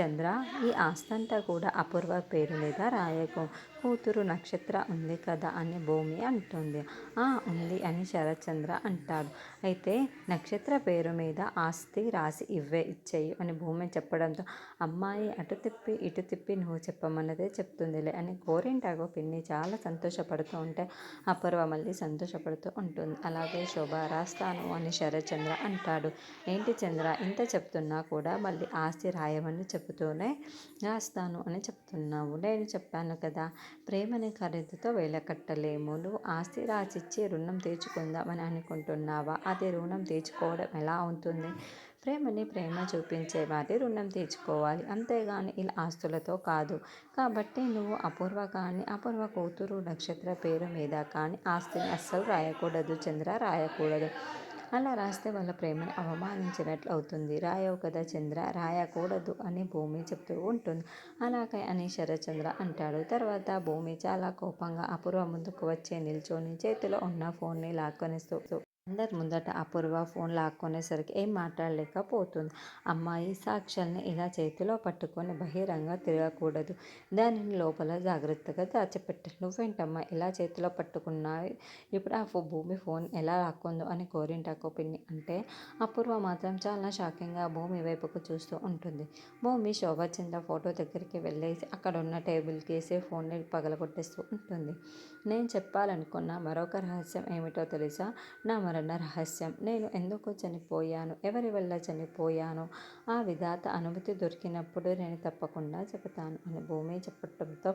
చంద్ర ఈ ఆస్తంతా కూడా అపూర్వ పేరు మీద రాయకు. కూతురు నక్షత్ర ఉంది కదా అని భూమి అంటుంది. ఆ ఉంది అని శరత్చంద్ర అంటాడు. అయితే నక్షత్ర పేరు మీద ఆస్తి రాసి ఇవ్వే ఇచ్చేయి అని భూమి చెప్పడంతో అమ్మాయి అటు తిప్పి ఇటు తిప్పి నువ్వు చెప్పమన్నదే చెప్తుందిలే అని గోరింటాగో పిన్ని చాలా సంతోషపడుతూ ఉంటే అపూర్వ మళ్ళీ సంతోషపడుతూ ఉంటుంది. అలాగే శోభ రాస్తాను అని శరత్చంద్ర అంటాడు. ఏంటి చంద్ర ఇంత చెప్తున్నా కూడా మళ్ళీ ఆస్తి రాయమని చెబుతూనే రాస్తాను అని చెప్తున్నావు. నేను చెప్పాను కదా ప్రేమని ఖరీదుతో కట్టలేము నువ్వు ఆస్తి రాసిచ్చి రుణం తీర్చుకుందామని అనుకుంటున్నావా? అది రుణం తీర్చుకోవడం ఎలా ఉంటుంది ప్రేమని ప్రేమ చూపించే వారి రుణం తీర్చుకోవాలి. అంతేగాని ఇలా ఆస్తులతో కాదు. కాబట్టి నువ్వు అపూర్వ కానీ అపూర్వ కూతురు నక్షత్ర పేరు మీద కానీ ఆస్తిని అస్సలు రాయకూడదు చంద్ర రాయకూడదు. అలా రాస్తే వాళ్ళ ప్రేమను అవమానించినట్లు అవుతుంది. రాయవు కదా చంద్ర? రాయకూడదు అని భూమి చెప్తూ ఉంటుంది. అలాగే అని శరచంద్ర అంటాడు. తర్వాత భూమి చాలా కోపంగా అపూర్వ ముందుకు వచ్చే నిల్చొని చేతిలో ఉన్న ఫోన్ని లాక్కొనిస్తూ అందరి ముందట అపూర్వ ఫోన్ లాక్కునేసరికి ఏం మాట్లాడలేకపోతుంది. అమ్మాయి సాక్షల్ని ఇలా చేతిలో పట్టుకొని బహిరంగ తిరగకూడదు. దానిని లోపల జాగ్రత్తగా దాచిపెట్టు. నువ్వేంటమ్మా ఇలా చేతిలో పట్టుకున్నావు? ఇప్పుడు ఆ భూమి ఫోన్ ఎలా లాక్కుందో అని కోరింటాకో పిన్ని అంటే అపూర్వ మాత్రం చాలా షాకింగ్గా భూమి వైపుకు చూస్తూ ఉంటుంది. భూమి శోభాచంద్ర ఫోటో దగ్గరికి వెళ్ళేసి అక్కడ ఉన్న టేబుల్కి వేసి ఫోన్ని పగలగొట్టేస్తూ ఉంటుంది. నేను చెప్పాలనుకున్న మరొక రహస్యం ఏమిటో తెలుసా? నా మరణ రహస్యం. నేను ఎందుకు చనిపోయాను? ఎవరి వల్ల చనిపోయాను? ఆ విధాత అనుమతి దొరికినప్పుడు నేను తప్పకుండా చెబుతాను అని భూమి చెప్పడంతో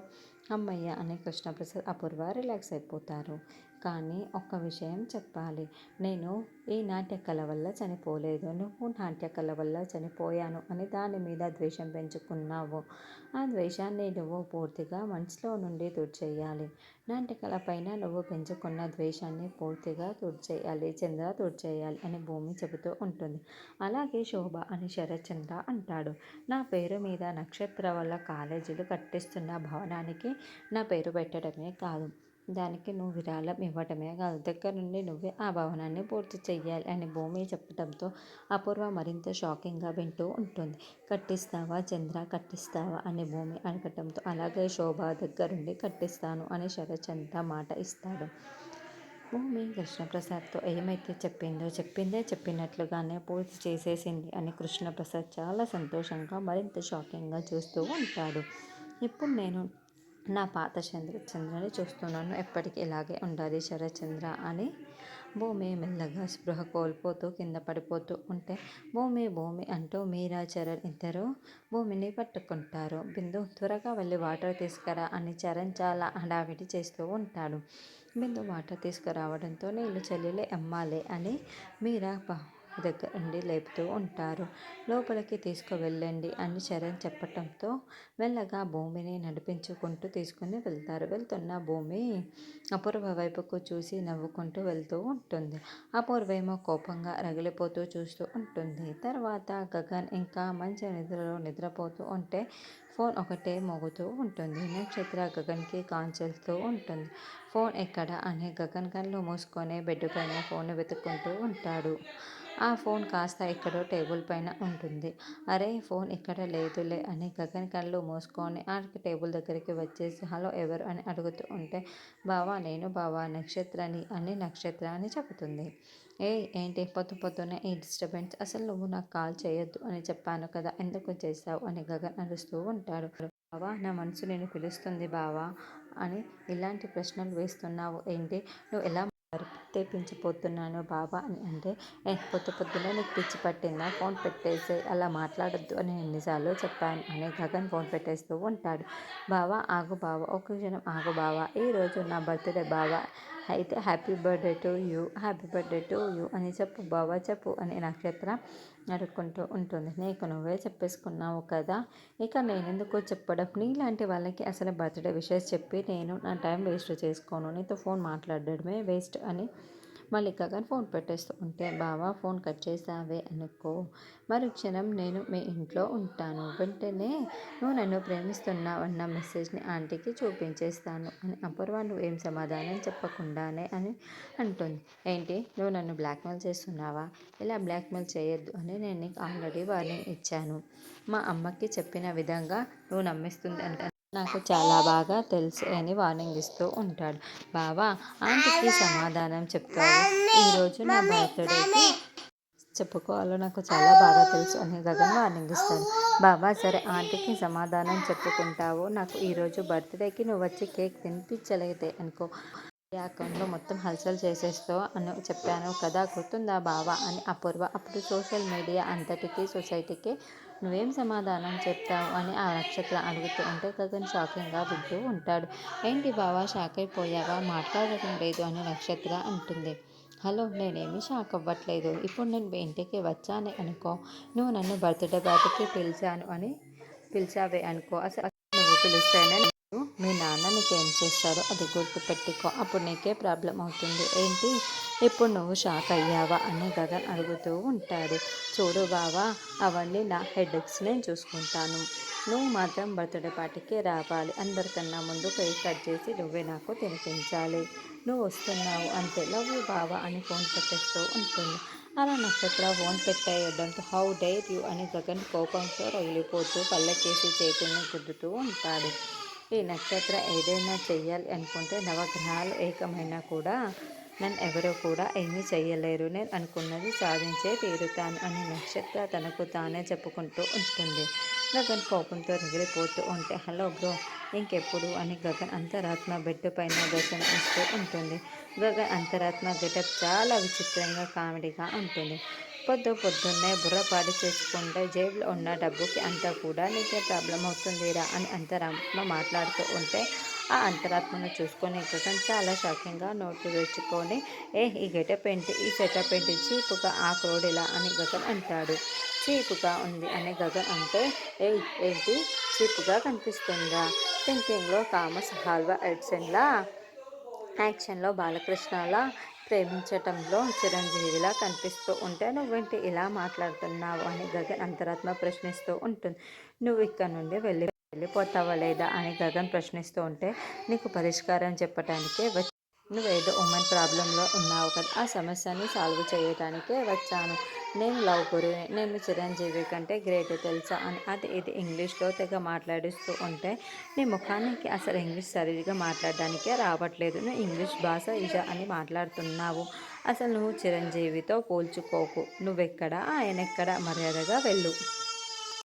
అమ్మయ్య అని కృష్ణప్రసాద్ అపూర్వ రిలాక్స్ అయిపోతారు. కానీ ఒక్క విషయం చెప్పాలి. నేను ఈ నాట్యకళ వల్ల చనిపోలేదు. నువ్వు నాట్యకళ వల్ల చనిపోయాను అని దాని మీద ద్వేషం పెంచుకున్నావు. ఆ ద్వేషాన్ని నువ్వు పూర్తిగా మనసులో నుండి తుడిచేయాలి నాట్యకళ పైన నువ్వు పెంచుకున్న ద్వేషాన్ని పూర్తిగా తుడిచేయాలి చంద్ర తుడిచేయాలి అని భూమి చెబుతూ ఉంటుంది. అలాగే శోభ అని శరచంద్ర అంటాడు. నా పేరు మీద నక్షత్ర వల్ల కాలేజీలు కట్టిస్తున్న భవనానికి నా పేరు పెట్టడమే కాదు. దానికి నువ్వు విరాళం ఇవ్వటమే కాదు. దగ్గర నుండి నువ్వే ఆ భవనాన్ని పూర్తి చెయ్యాలి అని భూమి చెప్పడంతో అపూర్వ మరింత షాకింగ్గా వింటూ ఉంటుంది. కట్టిస్తావా చంద్ర? కట్టిస్తావా? అని భూమి అనకటంతో అలాగే శోభ దగ్గరుండి కట్టిస్తాను అని శరచంద్ర మాట ఇస్తాడు. భూమి కృష్ణప్రసాద్తో ఏమైతే చెప్పిందో చెప్పిందే చెప్పినట్లుగానే పూర్తి చేసేసింది అని కృష్ణప్రసాద్ చాలా సంతోషంగా మరింత షాకింగ్గా చూస్తూ ఉంటాడు. ఇప్పుడు నేను నా పాత చంద్ర చంద్రని చూస్తున్నాను. ఎప్పటికీ ఇలాగే ఉండాలి శరచంద్ర అని. భూమి మెల్లగా స్పృహ కోల్పోతూ కింద పడిపోతూ ఉంటే భూమి భూమి అంటూ మీరా చరణ్ ఇద్దరు భూమిని పట్టుకుంటారు. బిందు త్వరగా వెళ్ళి వాటర్ తీసుకురా అని చరణ్ చాలా హడావిడి చేస్తూ ఉంటాడు. బిందు వాటర్ తీసుకురావడంతో నీళ్ళు చెల్లెలే అమ్మాలే అని మీరా దగ్గర నుండి లేపుతూ ఉంటారు. లోపలికి తీసుకువెళ్ళండి అని చరణ్ చెప్పటంతో మెల్లగా భూమిని నడిపించుకుంటూ తీసుకుని వెళ్తారు. వెళ్తున్న భూమి అపూర్వ వైపుకు చూసి నవ్వుకుంటూ వెళ్తూ ఉంటుంది. అపూర్వేమో కోపంగా రగిలిపోతూ చూస్తూ ఉంటుంది. తర్వాత గగన్ ఇంకా మంచి నిద్రలో నిద్రపోతూ ఉంటే ఫోన్ ఒకటే మోగుతూ ఉంటుంది. నక్షత్ర గగన్కి కాంచెల్తూ ఉంటుంది. ఫోన్ ఎక్కడ అని గగన్ కళ్ళు మూసుకొని బెడ్ పైన ఫోన్ వెతుక్కుంటూ ఉంటాడు. ఆ ఫోన్ కాస్త ఎక్కడో టేబుల్ పైన ఉంటుంది. అరే ఫోన్ ఇక్కడ లేదులే అని గగన్ కళ్ళు మూసుకొని ఆ టేబుల్ దగ్గరికి వచ్చేసి హలో ఎవరు? అని అడుగుతూ ఉంటే బావా నేను బావా నక్షత్రాన్ని అని నక్షత్ర అని చెబుతుంది. ఏ ఏంటి? పొద్దు పొద్దునే ఈ డిస్టర్బెన్స్. అసలు నువ్వు నాకు కాల్ చేయొద్దు అని చెప్పాను కదా ఎందుకు చేస్తావు అని గగన్ అరుస్తూ ఉంటాడు. బావా నా మనసు నేను పిలుస్తుంది బావా అని ఇలాంటి ప్రశ్నలు వేస్తున్నావు. ఏంటి? నువ్వు ఎలా తెప్పించిపోతున్నాను బాబా అని అంటే పొద్దు పొద్దున నీకు పిచ్చి పట్టిందా? ఫోన్ పెట్టేసి అలా మాట్లాడద్దు అని ఎన్నిసార్లు చెప్పాను. అని గగన్ ఫోన్ పెట్టేస్తూ ఉంటాడు. బావా ఆగు బావా ఒక క్షణం ఆగు బావా ఈరోజు నా బర్త్డే బావా అయితే happy birthday to you happy birthday to you అని చెప్పు. బావా చెప్పు అని నక్షత్ర అడుక్కుంటూ ఉంటుంది. నీకు నువ్వే చెప్పేసుకున్నావు కదా ఇక నేనెందుకు చెప్పడం? నీలాంటి వాళ్ళకి అసలు బర్త్డే విషయస్ చెప్పి నేను నా టైం వేస్ట్ చేసుకోను. నీతో ఫోన్ మాట్లాడడమే వేస్ట్ అని మళ్ళీ గగన్ ఫోన్ పెట్టేస్తూ ఉంటే బావా ఫోన్ కట్ చేసావే అనుకో. మరి క్షణం నేను మీ ఇంట్లో ఉంటాను. వెంటనే నువ్వు నన్ను ప్రేమిస్తున్నావన్న మెసేజ్ని ఆంటీకి చూపించేస్తాను. అని అపూర్వ ఏం సమాధానం చెప్పకుండానే అని అంటుంది. ఏంటి? నువ్వు నన్ను బ్లాక్మెయిల్ చేస్తున్నావా? ఇలా బ్లాక్మెయిల్ చేయొద్దు అని నేను నీకు ఆల్రెడీ వార్నింగ్ ఇచ్చాను. మా అమ్మకి చెప్పిన విధంగా నువ్వు నమ్మిస్తుంది అంటే నాకు చాలా బాగా తెలుసు అని వార్నింగ్ ఇస్తూ ఉంటాడు. బావా ఆంటీకి సమాధానం చెప్తాడు ఈరోజు నా బర్త్డేకి చెప్పుకోవాలో నాకు చాలా బాగా తెలుసు అని గగన్ వార్నింగ్ ఇస్తాడు. బాబా సరే ఆంటీకి సమాధానం చెప్పుకుంటావు. నాకు ఈరోజు బర్త్డేకి నువ్వు వచ్చి కేక్ తినిపించలేదే అనుకో. అకౌంట్లో మొత్తం హల్చల్ చేసేస్తావు అని చెప్పాను కదా గుర్తుందా బావా? అని అపూర్వ అప్పుడు సోషల్ మీడియా అంతటికీ సొసైటీకి నువ్వేం సమాధానం చెప్తావు అని ఆ నక్షత్ర అడుగుతూ ఉంటే గగన్ షాకింగ్గా వింటూ ఉంటాడు. ఏంటి బావా షాక్ అయిపోయావా మాట్లాడటం లేదు అని నక్షత్ర అంటుంది. హలో నేనేమి షాక్ అవ్వట్లేదు ఇప్పుడు నేను మీ ఇంటికి వచ్చాను అనుకో. నువ్వు నన్ను బర్త్డే పార్టీకి పిలిచాను అని పిలిచావే అనుకో. అసలు నువ్వు పిలిస్తేనే మీ నాన్న నీకేం చేస్తారో అది గుర్తుపెట్టుకో. అప్పుడు నీకే ప్రాబ్లం అవుతుంది. ఏంటి? ఇప్పుడు నువ్వు షాక్ అయ్యావా అని గగన్ అడుగుతూ ఉంటాడు. చూడు బావా అవన్నీ నా హెడ్ఎక్స్ నేను చూసుకుంటాను. నువ్వు మాత్రం బర్త్డే పార్టీకి రావాలి. అందరికన్నా ముందు కేక్ కట్ చేసి నువ్వే నాకు తినిపించాలి. నువ్వు వస్తున్నావు అంతే లవ్ యూ బావా అని ఫోన్ పెట్టేస్తూ ఉంటుంది. అలా నక్షత్ర ఫోన్ పెట్టేయడంతో హౌ డైర్ యూ అని గగన్ కోపంతో రగిలిపోతూ పల్లెకేసి చేతుల్ని గుద్దుతూ ఉంటాడు. ఈ నక్షత్ర ఏదైనా చెయ్యాలి అనుకుంటే నవగ్రహాలు ఏకమైనా కూడా నన్ను ఎవరో కూడా ఏమీ చేయలేరు నేను అనుకున్నది సాధించే తీరుతాను అని నక్షత్ర తనకు తానే చెప్పుకుంటూ ఉంటుంది. గగన్ కోపంతో రగిలిపోతూ ఉంటే హలో బ్రో ఇంకెప్పుడు? అని గగన్ అంతరాత్మ బెడ్ పైన దర్శనం ఇస్తూ ఉంటుంది. గగన్ అంతరాత్మ గెటప్ చాలా విచిత్రంగా కామెడీగా ఉంటుంది. పొద్దు పొద్దున్నే బుర్రపాటు చేసుకుంటే జేబులో ఉన్న డబ్బుకి అంతా కూడా నీకే ప్రాబ్లం అవుతుందిరా అని అంతరాత్మ మాట్లాడుతూ ఉంటే ఆ అంతరాత్మను చూసుకొని గగన్ చాలా షాకింగ్గా నోట్లు తెచ్చుకొని ఏ ఈ గెటప్ ఏంటి? ఈ సెటప్ ఏంటి? చీపుగా ఆ క్రోడిలా అని గగన్ అంటాడు. చీపుగా ఉంది అని గగన్ అంటే ఏ ఏంటి? చీపుగా కనిపిస్తుందా? థింకింగ్లో కామస్ హాల్వా ఎడ్సన్లా యాక్షన్లో బాలకృష్ణలా? ప్రేమించటంలో చిరంజీవిలా కనిపిస్తూ ఉంటే నువ్వేంటి ఇలా మాట్లాడుతున్నావు అని గగన్ అంతరాత్మ ప్రశ్నిస్తూ ఉంటుంది. నువ్వు ఇక్కడ నుండి వెళ్ళి వెళ్ళిపోతావా లేదా అని గగన్ ప్రశ్నిస్తూ ఉంటే నీకు పరిష్కారం చెప్పటానికే వచ్చి నువ్వేదో ఉమెన్ ప్రాబ్లంలో ఉన్నావు కదా ఆ సమస్యని సాల్వ్ చేయటానికే వచ్చాను. నేను లవ్ గురుని నేను చిరంజీవి కంటే గ్రేట్ తెలుసా? అని అది ఇది ఇంగ్లీష్లో తెగ మాట్లాడిస్తూ ఉంటే నీ ముఖానికి అసలు ఇంగ్లీష్ సరిగ్గా మాట్లాడడానికే రావట్లేదు. నువ్వు ఇంగ్లీష్ భాష ఇజ అని మాట్లాడుతున్నావు. అసలు నువ్వు చిరంజీవితో పోల్చుకోకు. నువ్వెక్కడ? ఆయన ఎక్కడ మర్యాదగా వెళ్ళు.